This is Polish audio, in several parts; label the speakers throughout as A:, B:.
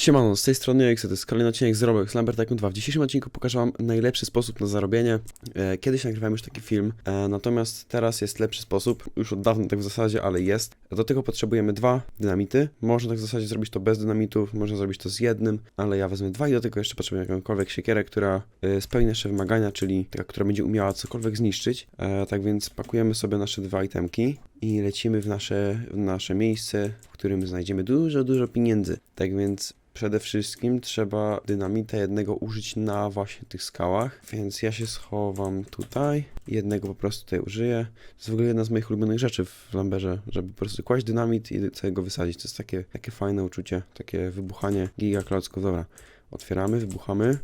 A: Siemano, z tej strony Exo, to jest kolejny odcinek z Roblox Lambert Tycoon 2. W dzisiejszym odcinku pokażę wam najlepszy sposób na zarobienie. E, kiedyś nagrywałem już taki film, e, natomiast teraz jest lepszy sposób, już od dawna tak w zasadzie, ale jest. Do tego potrzebujemy dwa dynamity. Można tak w zasadzie zrobić to bez dynamitów, można zrobić to z jednym, ale ja wezmę dwa i do tego jeszcze potrzebuję jakąkolwiek siekierę, która e, spełni nasze wymagania, czyli taka, która będzie umiała cokolwiek zniszczyć. Tak więc pakujemy sobie nasze dwa itemki i lecimy w nasze, w nasze miejsce, w którym znajdziemy dużo, dużo pieniędzy. Tak więc przede wszystkim trzeba dynamita jednego użyć na właśnie tych skałach, więc ja się schowam tutaj, jednego po prostu tutaj użyję. To jest w ogóle jedna z moich ulubionych rzeczy w Lamberze, żeby po prostu kłaść dynamit i sobie go wysadzić. To jest takie, takie fajne uczucie, takie wybuchanie giga klocków. Dobra, otwieramy, wybuchamy,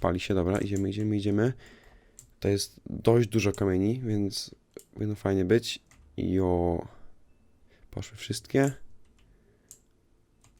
A: pali się, dobra, idziemy, idziemy, idziemy. To jest dość dużo kamieni, więc powinno fajnie być. Jo, poszły wszystkie.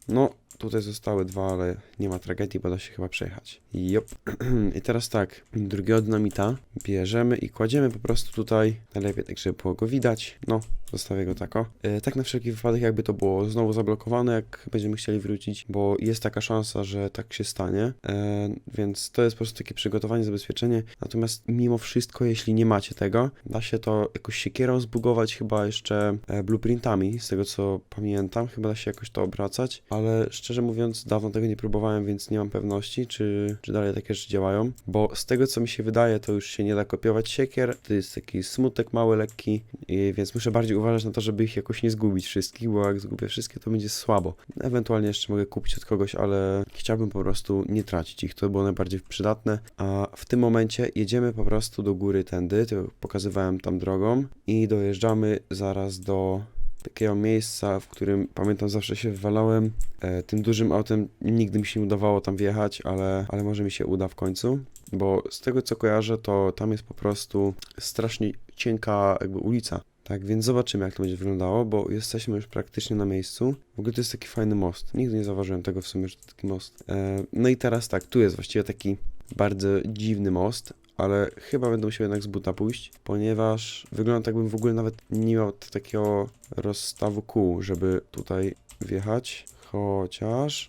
A: No, tutaj zostały dwa, ale nie ma tragedii, bo da się chyba przejechać. Jop. I teraz tak, drugiego dynamita bierzemy i kładziemy po prostu tutaj, najlepiej tak, żeby było go widać. No, zostawię go tako. E, tak na wszelki wypadek, jakby to było znowu zablokowane, jak będziemy chcieli wrócić, bo jest taka szansa, że tak się stanie. E, więc to jest po prostu takie przygotowanie, zabezpieczenie. Natomiast mimo wszystko, jeśli nie macie tego, da się to jakoś siekierą zbugować, chyba jeszcze e, blueprintami, z tego co pamiętam. Chyba da się jakoś to obracać, ale szczerze mówiąc, dawno tego nie próbowałem, więc nie mam pewności, czy, czy dalej takie rzeczy działają. Bo z tego co mi się wydaje, to już się nie da kopiować siekier. To jest taki smutek mały, lekki, i, więc muszę bardziej uważać na to, żeby ich jakoś nie zgubić wszystkich, bo jak zgubię wszystkie, to będzie słabo. Ewentualnie jeszcze mogę kupić od kogoś, ale chciałbym po prostu nie tracić ich. To było najbardziej przydatne. A w tym momencie jedziemy po prostu do góry tędy, to pokazywałem tam drogą i dojeżdżamy zaraz do takiego miejsca, w którym pamiętam zawsze się wywalałem. E, tym dużym autem nigdy mi się nie udawało tam wjechać, ale, ale może mi się uda w końcu. Bo z tego co kojarzę, to tam jest po prostu strasznie cienka jakby ulica. Tak, więc zobaczymy jak to będzie wyglądało, bo jesteśmy już praktycznie na miejscu. W ogóle to jest taki fajny most. Nigdy nie zauważyłem tego w sumie, że to taki most. E, no i teraz tak, tu jest właściwie taki bardzo dziwny most, ale chyba będę musiał jednak z buta pójść, ponieważ wygląda tak, jakbym w ogóle nawet nie miał takiego rozstawu kół, żeby tutaj wjechać. Chociaż...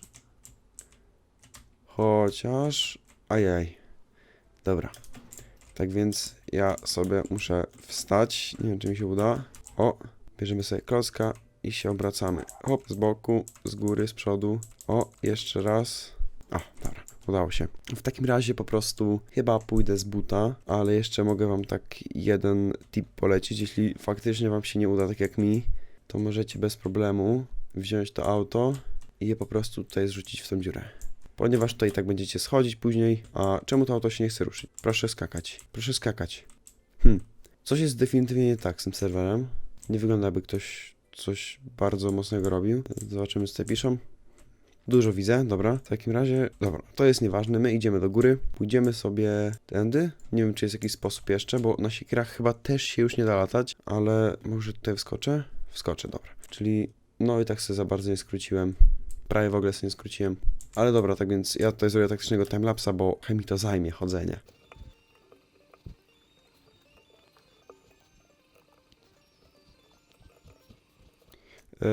A: Chociaż... Ajaj. Dobra. Tak więc ja sobie muszę wstać. Nie wiem, czy mi się uda. O, bierzemy sobie klocka i się obracamy. Hop, z boku, z góry, z przodu. O, jeszcze raz. O, dobra. Udało się. W takim razie po prostu chyba pójdę z buta, ale jeszcze mogę wam tak jeden tip polecić. Jeśli faktycznie wam się nie uda tak jak mi, to możecie bez problemu wziąć to auto i je po prostu tutaj zrzucić w tą dziurę. Ponieważ tutaj tak będziecie schodzić później. A czemu to auto się nie chce ruszyć? Proszę skakać. Proszę skakać. Hmm. Coś jest definitywnie nie tak z tym serwerem. Nie wygląda jakby ktoś coś bardzo mocnego robił. Zobaczymy co tutaj piszą. Dużo widzę, dobra. W takim razie, dobra, to jest nieważne. My idziemy do góry, pójdziemy sobie tędy. Nie wiem, czy jest jakiś sposób jeszcze, bo na siekierach chyba też się już nie da latać, ale może tutaj wskoczę? Wskoczę, dobra. Czyli, no i tak sobie za bardzo nie skróciłem. Prawie w ogóle sobie nie skróciłem. Ale dobra, tak więc ja tutaj zrobię taktycznego timelapsa, bo trochę mi to zajmie chodzenie.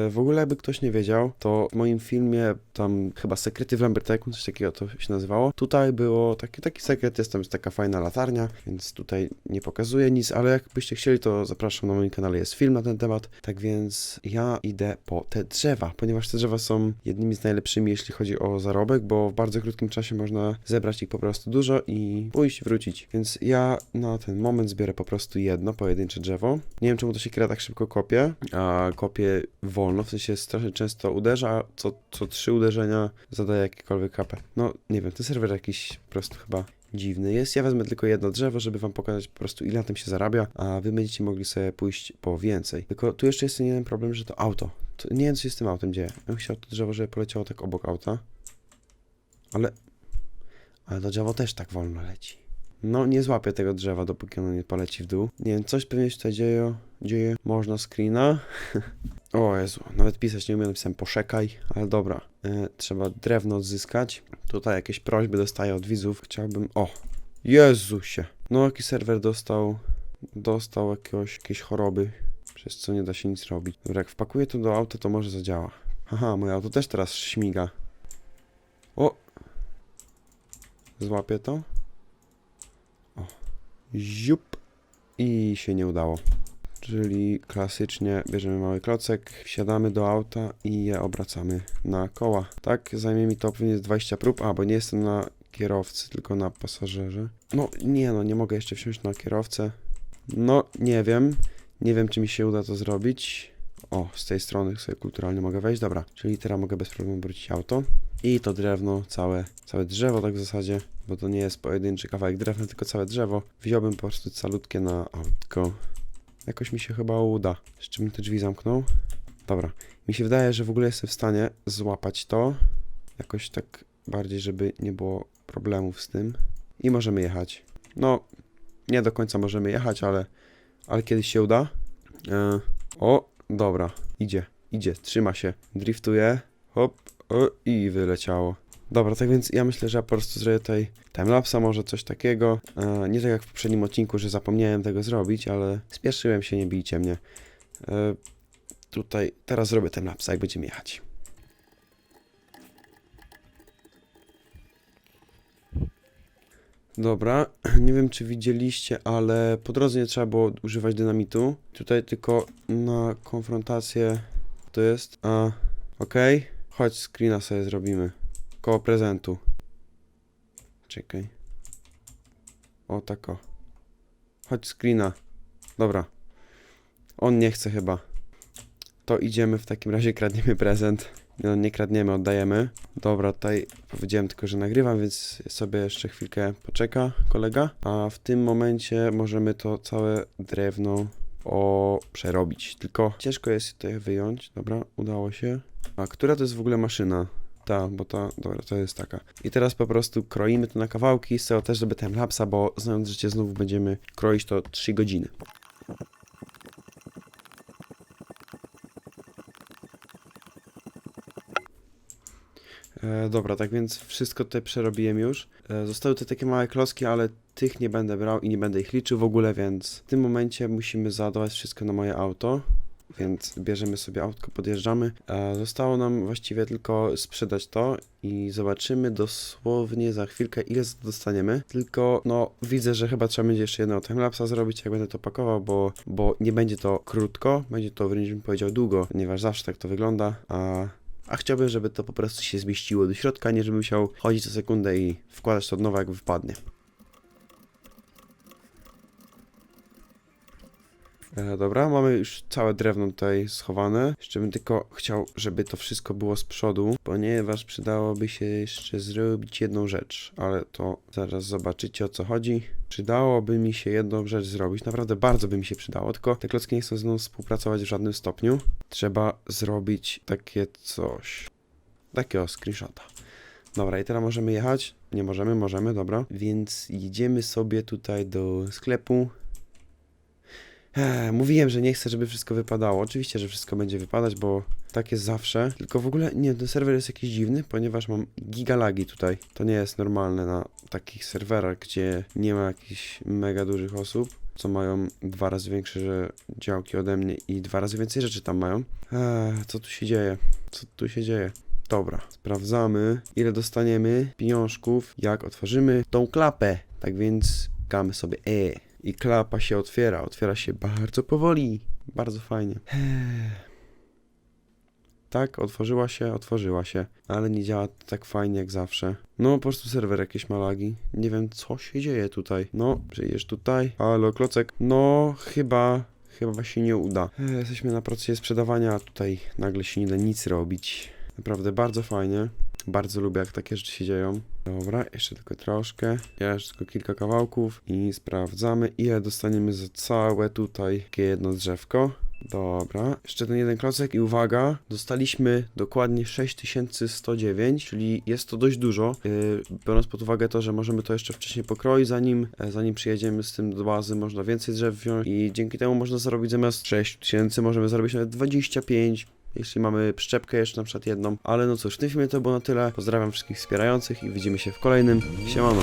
A: W ogóle, jakby ktoś nie wiedział, to w moim filmie, tam chyba Sekrety w Lambert Tycoon, coś takiego to się nazywało. Tutaj było taki, taki sekret, jest tam jest taka fajna latarnia, więc tutaj nie pokazuję nic, ale jakbyście chcieli, to zapraszam na moim kanale, jest film na ten temat. Tak więc ja idę po te drzewa, ponieważ te drzewa są jednymi z najlepszymi, jeśli chodzi o zarobek, bo w bardzo krótkim czasie można zebrać ich po prostu dużo i pójść, wrócić. Więc ja na ten moment zbiorę po prostu jedno pojedyncze drzewo. Nie wiem, czemu to się kiera tak szybko kopie, a kopie wolno, w sensie strasznie często uderza, co, co trzy uderzenia zadaje jakiekolwiek HP. No, nie wiem, ten serwer jakiś po prostu chyba dziwny jest. Ja wezmę tylko jedno drzewo, żeby wam pokazać po prostu ile na tym się zarabia, a wy będziecie mogli sobie pójść po więcej. Tylko tu jeszcze jest ten jeden problem, że to auto. To nie wiem, co się z tym autem dzieje. Ja bym chciał to drzewo, żeby poleciało tak obok auta. Ale... Ale to drzewo też tak wolno leci. No, nie złapię tego drzewa, dopóki ono nie poleci w dół. Nie wiem, coś pewnie się tutaj dzieje. dzieje. Można screena. o Jezu, nawet pisać nie umiem, napisałem poszekaj, ale dobra. E, trzeba drewno odzyskać. Tutaj jakieś prośby dostaję od widzów. Chciałbym... O! Jezusie! No, jaki serwer dostał... Dostał jakiegoś, jakiejś choroby, przez co nie da się nic robić. Dobra, jak wpakuję to do auta, to może zadziała. Haha, moje auto też teraz śmiga. O! Złapię to. O. Ziup. I się nie udało. Czyli klasycznie bierzemy mały klocek, wsiadamy do auta i je obracamy na koła. Tak, zajmie mi to pewnie z 20 prób, a bo nie jestem na kierowcy, tylko na pasażerze. No nie no, nie mogę jeszcze wsiąść na kierowcę. No nie wiem, nie wiem czy mi się uda to zrobić. O, z tej strony sobie kulturalnie mogę wejść, dobra. Czyli teraz mogę bez problemu wrócić auto. I to drewno, całe, całe drzewo tak w zasadzie, bo to nie jest pojedynczy kawałek drewna, tylko całe drzewo. Wziąłbym po prostu calutkie na autko. Jakoś mi się chyba uda. Jeszcze bym te drzwi zamknął. Dobra. Mi się wydaje, że w ogóle jestem w stanie złapać to. Jakoś tak bardziej, żeby nie było problemów z tym. I możemy jechać. No, nie do końca możemy jechać, ale, ale kiedyś się uda. E, o, dobra. Idzie, idzie, trzyma się. Driftuje. Hop, o, i wyleciało. Dobra, tak więc ja myślę, że ja po prostu zrobię tutaj timelapsa, może coś takiego. E, nie tak jak w poprzednim odcinku, że zapomniałem tego zrobić, ale spieszyłem się, nie bijcie mnie. E, tutaj, teraz zrobię timelapsa, jak będziemy jechać. Dobra, nie wiem czy widzieliście, ale po drodze nie trzeba było używać dynamitu. Tutaj tylko na konfrontację to jest. A, okej. Chodź, screena sobie zrobimy. Koło prezentu. Czekaj. O, tak o. Chodź, screena. Dobra. On nie chce chyba. To idziemy w takim razie, kradniemy prezent. No, nie kradniemy, oddajemy. Dobra, tutaj powiedziałem tylko, że nagrywam, więc sobie jeszcze chwilkę poczeka kolega. A w tym momencie możemy to całe drewno o przerobić. Tylko ciężko jest tutaj wyjąć. Dobra, udało się. A która to jest w ogóle maszyna? Ta, bo ta, dobra, to jest taka. I teraz po prostu kroimy to na kawałki, tego też zrobię timelapsa, bo znając życie znowu będziemy kroić to 3 godziny. E, dobra, tak więc wszystko tutaj przerobiłem już. E, zostały tutaj takie małe klocki, ale tych nie będę brał i nie będę ich liczył w ogóle, więc w tym momencie musimy załadować wszystko na moje auto. Więc bierzemy sobie autko, podjeżdżamy. Zostało nam właściwie tylko sprzedać to i zobaczymy dosłownie za chwilkę ile dostaniemy. Tylko no widzę, że chyba trzeba będzie jeszcze jednego timelapsa zrobić, jak będę to pakował, bo, bo nie będzie to krótko, będzie to wręcz bym powiedział długo, ponieważ zawsze tak to wygląda, a a chciałbym, żeby to po prostu się zmieściło do środka, nie żebym musiał chodzić co sekundę i wkładać to od nowa, jak wypadnie. E, dobra, mamy już całe drewno tutaj schowane. Jeszcze bym tylko chciał, żeby to wszystko było z przodu, ponieważ przydałoby się jeszcze zrobić jedną rzecz, ale to zaraz zobaczycie o co chodzi. Przydałoby mi się jedną rzecz zrobić, naprawdę bardzo by mi się przydało, tylko te klocki nie chcą ze mną współpracować w żadnym stopniu. Trzeba zrobić takie coś. Takiego screenshota. Dobra, i teraz możemy jechać? Nie możemy, możemy, dobra. Więc jedziemy sobie tutaj do sklepu. Mówiłem, że nie chcę, żeby wszystko wypadało. Oczywiście, że wszystko będzie wypadać, bo tak jest zawsze. Tylko w ogóle, nie, ten serwer jest jakiś dziwny, ponieważ mam gigalagi tutaj. To nie jest normalne na takich serwerach, gdzie nie ma jakichś mega dużych osób, co mają dwa razy większe działki ode mnie i dwa razy więcej rzeczy tam mają. Ech, co tu się dzieje? Co tu się dzieje? Dobra, sprawdzamy, ile dostaniemy pieniążków, jak otworzymy tą klapę. Tak więc kamy sobie E. I klapa się otwiera, otwiera się bardzo powoli. Bardzo fajnie. Tak, otworzyła się, otworzyła się, ale nie działa tak fajnie jak zawsze. No, po prostu serwer jakieś malagi. Nie wiem, co się dzieje tutaj. No, przyjdziesz tutaj. Halo, klocek. No, chyba, chyba się nie uda. E, Jesteśmy na procesie sprzedawania, tutaj nagle się nie da nic robić. Naprawdę bardzo fajnie. Bardzo lubię, jak takie rzeczy się dzieją. Dobra, jeszcze tylko troszkę. Jeszcze tylko kilka kawałków i sprawdzamy, ile dostaniemy za całe tutaj takie jedno drzewko. Dobra, jeszcze ten jeden klocek i uwaga, dostaliśmy dokładnie 6109, czyli jest to dość dużo, yy, biorąc pod uwagę to, że możemy to jeszcze wcześniej pokroić, zanim, e, zanim przyjedziemy z tym do bazy, można więcej drzew wziąć i dzięki temu można zarobić zamiast 6000, możemy zarobić nawet 25, jeśli mamy przyczepkę jeszcze na przykład jedną. Ale no cóż, w tym filmie to było na tyle. Pozdrawiam wszystkich wspierających i widzimy się w kolejnym. Siemano.